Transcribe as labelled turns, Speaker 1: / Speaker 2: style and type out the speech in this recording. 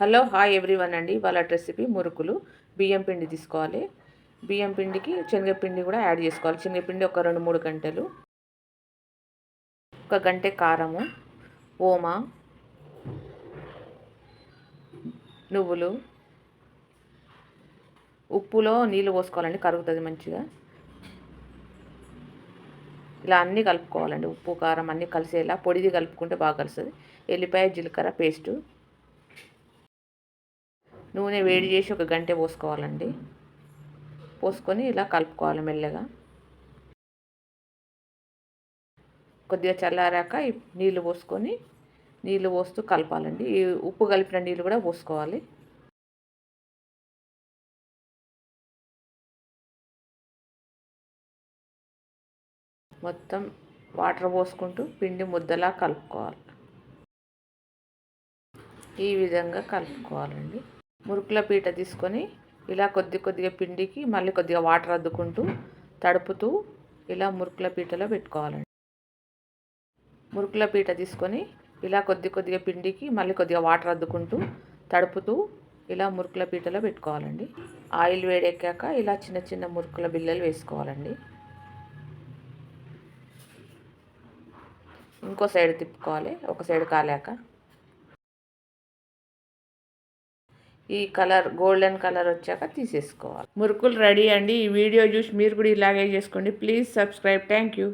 Speaker 1: Hello hi everyone అండి. వాళ్ళ recipe మురుకులు. బియ్యం పిండి తీసుకోవాలి. బియ్యం పిండికి శనగపిండి కూడా యాడ్ చేసుకోవాలి. శనగపిండి ఒక రెండు మూడు గంటలు. ఒక గంట కారము ఓమా నువ్వులు. ఉప్పులో నీళ్ళు పోసుకోవాలండి కరుగుతుంది మంచిగా. ఇలా అన్నీ కలుపుకోవాలండి. ఉప్పు కారం అన్నీ కలిసేలా పొడిది కలుపుకుంటే బాగా కలుస్తుంది. ఎల్లిపాయ జీలకర్ర పేస్టు. నూనె వేడి చేసి ఒక గంట పోసుకోవాలండి. పోసుకొని ఇలా కలుపుకోవాలి మెల్లగా. కొద్దిగా చల్లారాక నీళ్ళు పోసుకొని నీళ్ళు పోస్తూ కలపాలండి. ఈ ఉప్పు కలిపిన నీళ్ళు కూడా పోసుకోవాలి. మొత్తం వాటర్ పోసుకుంటూ పిండి ముద్దలా కలుపుకోవాలి. ఈ విధంగా కలుపుకోవాలండి. మురుకుల పీట తీసుకొని ఇలా కొద్ది కొద్దిగా పిండికి మళ్ళీ కొద్దిగా వాటర్ అద్దుకుంటూ తడుపుతూ ఇలా మురుకుల పీటలో పెట్టుకోవాలండి. మురుకుల పీట తీసుకొని ఇలా కొద్ది కొద్దిగా పిండికి మళ్ళీ కొద్దిగా వాటర్ అద్దుకుంటూ తడుపుతూ ఇలా మురుకుల పీటలో పెట్టుకోవాలండి. ఆయిల్ వేడెక్కాక ఇలా చిన్న చిన్న మురుకుల బిల్లలు వేసుకోవాలండి. ఇంకో సైడ్ తిప్పుకోవాలి ఒక సైడ్ కాలాక. ఈ కలర్ గోల్డెన్ కలర్ వచ్చాక తీసేసుకోవాలి. మురుకులు రెడీ అండి. ఈ వీడియో చూసి మీరు కూడా ఇలాగే చేసుకోండి. Please subscribe. Thank you.